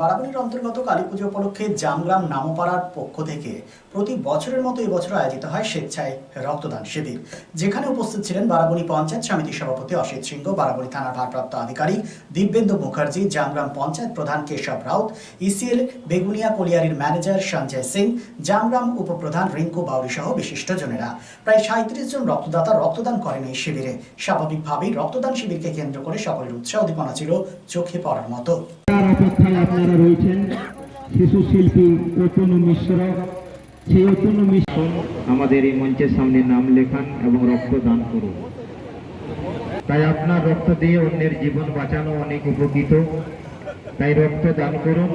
বারাবণীর অন্তর্গত কালী পুজো উপলক্ষে জামগ্রাম নামপাড়ার পক্ষ থেকে প্রতি বছরের মতো এবছর আয়োজিত হয় স্বেচ্ছায় রক্তদান শিবির। যেখানে উপস্থিত ছিলেন বারাবণী পঞ্চায়েত সমিতির সভাপতি অসিত সিংহ বারাবণী থানার ভারপ্রাপ্ত আধিকারিক দিব্যেন্দু মুখার্জি, জামগ্রাম পঞ্চায়েত প্রধান কেশব রাউত, ইসিএল বেগুনিয়া কলিয়ারির ম্যানেজার সঞ্জয় সিং, জামগ্রাম উপপ্রধান রিঙ্কু বাউরি সহ বিশিষ্টজনেরা। প্রায় সাঁত্রিশ জন রক্তদাতা রক্তদান করেন এই শিবিরে। স্বাভাবিকভাবেই রক্তদান শিবিরকে কেন্দ্র করে সকলের উৎসাহ উদ্দীপনা ছিল চোখে পড়ার মতো। তার অপেক্ষায় আপনারা রয়েছেন শিশু শিল্পী অতনু মিশ্র। সেই অতনু মিশ্র আমাদের এই মঞ্চের সামনে নাম লেখান এবং রক্তদান করুন। তাই আপনার রক্ত দিয়ে অন্যের জীবন বাঁচানো অনেক উপকৃত। তাই রক্ত দান করুন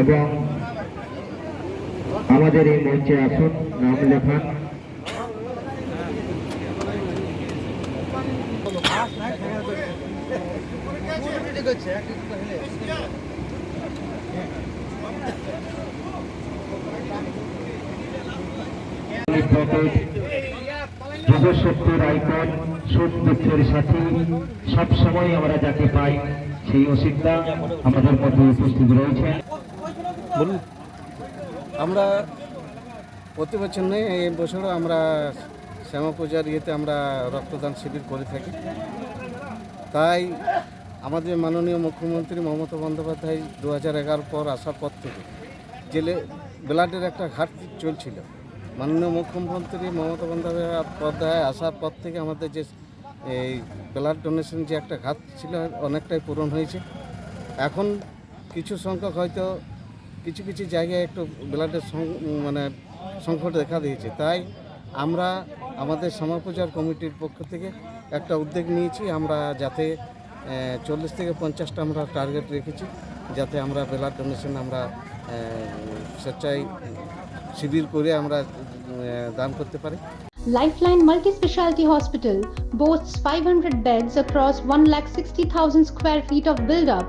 এবং আমাদের এই মঞ্চে আসুন নাম লেখান। যুবশক্তির আইকন দুঃখের সাথে। সবসময় আমরা যাকে পাই, সেই অসিদ্ধা আমাদের মধ্যে উপস্থিত রয়েছে। বলুন। আমরা প্রতি বছর নেই, এই বছরও আমরা শ্যামা পূজার ইয়েতে আমরা রক্তদান শিবির করে থাকি। তাই আমাদের মাননীয় মুখ্যমন্ত্রী মমতা বন্দ্যোপাধ্যায় দু হাজার এগারো পর আসার পর থেকে জেলে ব্লাডের একটা ঘাটতি চলছিল। মাননীয় মুখ্যমন্ত্রী মমতা বন্দ্যোপাধ্যায় আসার পর থেকে আমাদের যে এই ব্লাড ডোনেশন যে একটা ঘাটতি ছিল অনেকটাই পূরণ হয়েছে। এখন কিছু সংখ্যক হয়তো কিছু কিছু জায়গায় একটু ব্লাডের মানে সংকট দেখা দিয়েছে। তাই আমরা আমাদের সমাপূজার কমিটির পক্ষ থেকে একটা উদ্যোগ নিয়েছি। আমরা যাতে চল্লিশ থেকে পঞ্চাশটা আমরা টার্গেট রেখেছি। যাতে আমরা ব্লাড ডোনেশন আমরা স্বেচ্ছায় শিবির করে আমরা দান করতে পারি। Lifeline Multi-Specialty Hospital boasts 500 beds across 1,60,000 square feet of build up,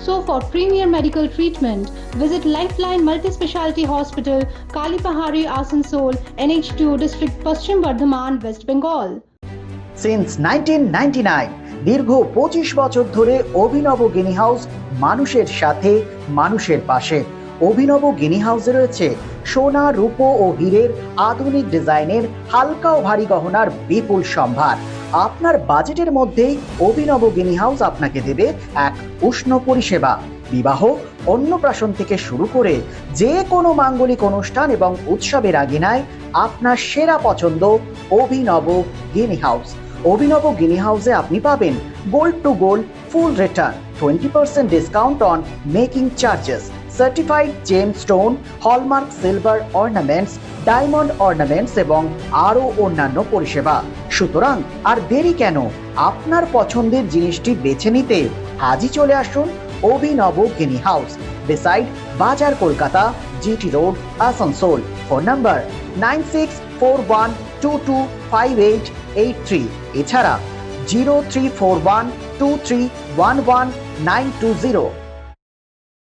So, for premier medical treatment, visit Lifeline Multi Speciality Hospital, Kalipahari, Asansol, NH2 District, Paschim Bardhaman, West Bengal. Since nineteen দীর্ঘ পঁচিশ বছর ধরে অভিনব গিনি house মানুষের সাথে মানুষের পাশে অভিনব গিনি হাউসে রয়েছে সোনা রূপো ও হীরের আধুনিক ডিজাইনের হালকা ও ভারী গহনার বিপুল সম্ভার আপনার বাজেটের মধ্যেই অভিনব গিনি হাউস আপনাকে দেবে এক উষ্ণ পরিষেবা, বিবাহ, অন্নপ্রাশন থেকে শুরু করে যে কোনো মাঙ্গলিক অনুষ্ঠান এবং উৎসবের আগিনায় আপনার সেরা পছন্দ অভিনব গিনি হাউস। অভিনব গিনি হাউসে আপনি পাবেন gold to gold, full return, twenty percent discount on making charges, certified gem stone, hallmark silver ornaments, diamond ornaments এবং আরও অন্যান্য পরিষেবা। সুতরাং আর দেরি কেন? আপনার পছন্দের জিনিসটি বেছে নিতে আজই চলে আসুন অভিনব গিনি হাউস বিসাইড বাজার Kolkata, GT road, Asansol. Phone number nine six four one two two five eight eight three. এছাড়া zero three four one two three one one nine two zero.